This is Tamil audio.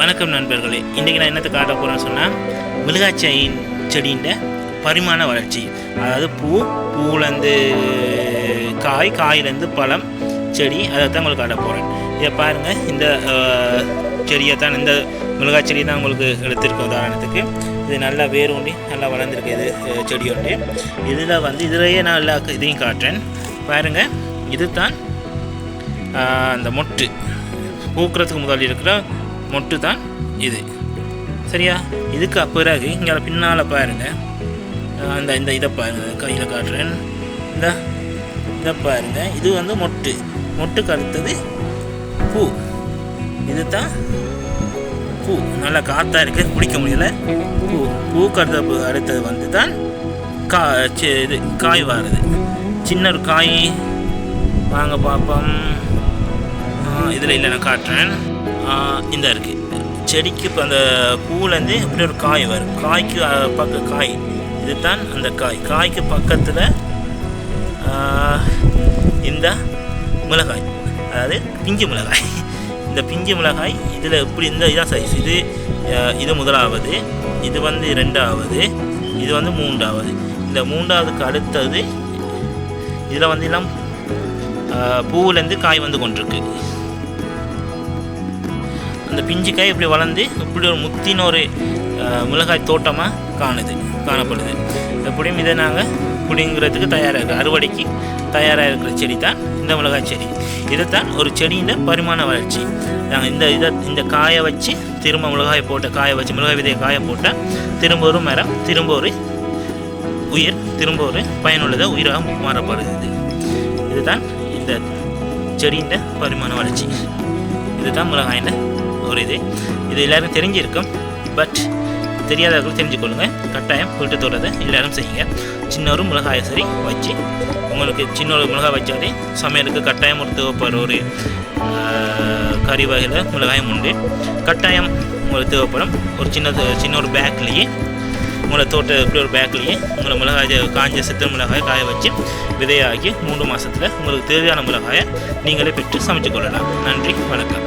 வணக்கம் நண்பர்களே. இன்றைக்கி நான் என்னத்தை காட்ட போகிறேன்னு சொன்னால் மிளகாச்செயின் செடியின் பரிமாண வளர்ச்சி. அதாவது பூ பூலேருந்து காய் காயிலேருந்து பழம் செடி அதை தான் உங்களுக்கு காட்ட போகிறேன் இதை பாருங்கள் இந்த செடியை தான் இந்த மிளகாய் செடி தான் உங்களுக்கு எடுத்திருக்கோம் உதாரணத்துக்கு. இது நல்லா வேர் ஒண்டி நல்லா வளர்ந்துருக்கு இது செடி ஒன்று இதில் வந்து இதிலேயே நான் எல்லா இதையும் காட்டுறேன். பாருங்கள் இது தான் அந்த மொட்டு. பூக்கிறதுக்கு முதல் இருக்கிற மொட்டு தான் இது. சரியா? இதுக்கு பிறகு இங்கே பின்னால் பாருங்கள் அந்த இந்த இதை பாருங்கள் கையில் காட்டுறேன். இந்த இதை பாருங்கள் இது வந்து மொட்டு. மொட்டுக்கு அடுத்தது பூ. இது தான் பூ. நல்லா காற்றாக இருக்கு. பிடிக்க முடியல. பூ. பூ அடுத்த அடுத்தது வந்து தான் கா இது காய் வாருது. சின்ன ஒரு காய். வாங்க பார்ப்போம் இதில் இல்லை நான் காட்டுறேன் இந்த இருக்குது செடிக்கு இப்போ அந்த பூவுலேருந்து இப்படி ஒரு காய் வரும். காய்க்கு பக்க காய். இதுதான் அந்த காய். காய்க்கு பக்கத்தில் இந்த மிளகாய். அதாவது பிஞ்சு மிளகாய். இந்த பிஞ்சு மிளகாய் இதில் இப்படி இந்த இதான் சைஸ் இது இது முதலாவது. இது வந்து ரெண்டாவது இது வந்து மூன்றாவது. இந்த மூன்றாவதுக்கு அடுத்தது இதில் வந்து எல்லாம் பூவுலேருந்து காய் வந்து கொண்டிருக்கு. அந்த பிஞ்சு காய் இப்படி வளர்ந்து இப்படி ஒரு முத்தின ஒரு மிளகாய் தோட்டமாக காணுது காணப்படுது. எப்படியும் இதை நாங்கள் பிடிங்கிறதுக்கு தயாராக இருக்குது அறுவடைக்கு தயாராக இருக்கிற செடி தான் இந்த மிளகாய் செடி. இதைத்தான் ஒரு செடியின் பரிமாண வளர்ச்சி. நாங்கள் இந்த இதை இந்த காயை வச்சு திரும்ப மிளகாய் போட்ட காய வச்சு மிளகாய் விதையை காய போட்டால் திரும்ப ஒரு மரம் திரும்ப ஒரு உயிர் திரும்ப ஒரு பயனுள்ளதாக உயிராக மாறப்படுது இதுதான் இந்த செடியின் பரிமாண வளர்ச்சி. இதுதான் மிளகாயின் ஒரு இது. இது எல்லோரும் தெரிஞ்சிருக்கும். பட் தெரியாதவர்கள் தெரிஞ்சுக்கொள்ளுங்கள் கட்டாயம் வீட்டு தோட்டத்தை எல்லோரும் செய்யுங்க. சின்ன ஒரு மிளகாயை சரி வச்சு உங்களுக்கு சின்ன ஒரு மிளகாய் வச்சாலே சமையலுக்கு கட்டாயம் ஒரு தேவைப்படுற ஒரு கறி வகையில் மிளகாயும் உண்டு. கட்டாயம் உங்களுக்கு தேவைப்படும். ஒரு சின்ன சின்ன ஒரு பேக்லேயே உங்களை தோட்ட இப்படி ஒரு பேக்லேயே உங்களை மிளகாய் காஞ்ச சித்திர மிளகாயை காய வச்சு விதையாகி மூன்று மாதத்தில் உங்களுக்கு தேவையான மிளகாயை நீங்களே பெற்று சமைச்சு கொள்ளலாம். நன்றி வணக்கம்.